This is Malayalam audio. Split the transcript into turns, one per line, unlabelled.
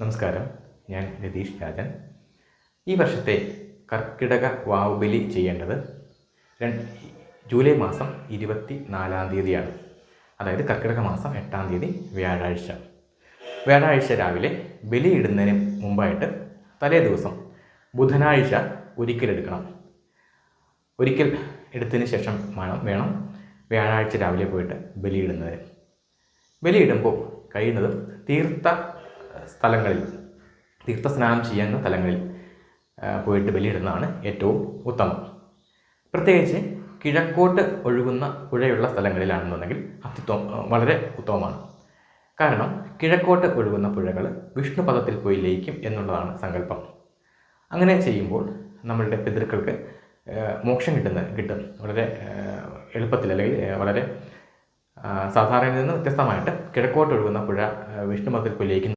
നമസ്കാരം. ഞാൻ രതീഷ് രാജൻ. ഈ വർഷത്തെ കർക്കിടക വാവുബലി ചെയ്യേണ്ടത് ജൂലൈ മാസം ഇരുപത്തി നാലാം തീയതിയാണ്. അതായത് കർക്കിടക മാസം എട്ടാം തീയതി വ്യാഴാഴ്ച. വ്യാഴാഴ്ച രാവിലെ ബലിയിടുന്നതിന് മുമ്പായിട്ട് തലേ ദിവസം ബുധനാഴ്ച ഒരിക്കലെടുക്കണം. ഒരിക്കൽ എടുത്തതിന് ശേഷം വേണം വേണം വ്യാഴാഴ്ച രാവിലെ പോയിട്ട് ബലിയിടുന്നത് ബലിയിടുമ്പോൾ കഴിയുന്നതും തീർത്ഥ സ്ഥലങ്ങളിൽ തീർത്ഥസ്നാനം ചെയ്യുന്ന സ്ഥലങ്ങളിൽ പോയിട്ട് ബലിയിടുന്നതാണ് ഏറ്റവും ഉത്തമം. പ്രത്യേകിച്ച് കിഴക്കോട്ട് ഒഴുകുന്ന പുഴയുള്ള സ്ഥലങ്ങളിലാണെന്നുണ്ടെങ്കിൽ അത്യുത്തമ വളരെ ഉത്തമമാണ്. കാരണം കിഴക്കോട്ട് ഒഴുകുന്ന പുഴകൾ വിഷ്ണുപദത്തിൽ പോയി ലയിക്കും എന്നുള്ളതാണ് സങ്കല്പം. അങ്ങനെ ചെയ്യുമ്പോൾ നമ്മളുടെ പിതൃക്കൾക്ക് മോക്ഷം കിട്ടുന്ന കിട്ടും. വളരെ എളുപ്പത്തിൽ അല്ലെങ്കിൽ വളരെ സാധാരണയിൽ നിന്ന് വ്യത്യസ്തമായിട്ട് കിഴക്കോട്ട് ഒഴുകുന്ന പുഴ വിഷ്ണുപദത്തിൽ പോയി ലയിക്കുന്ന.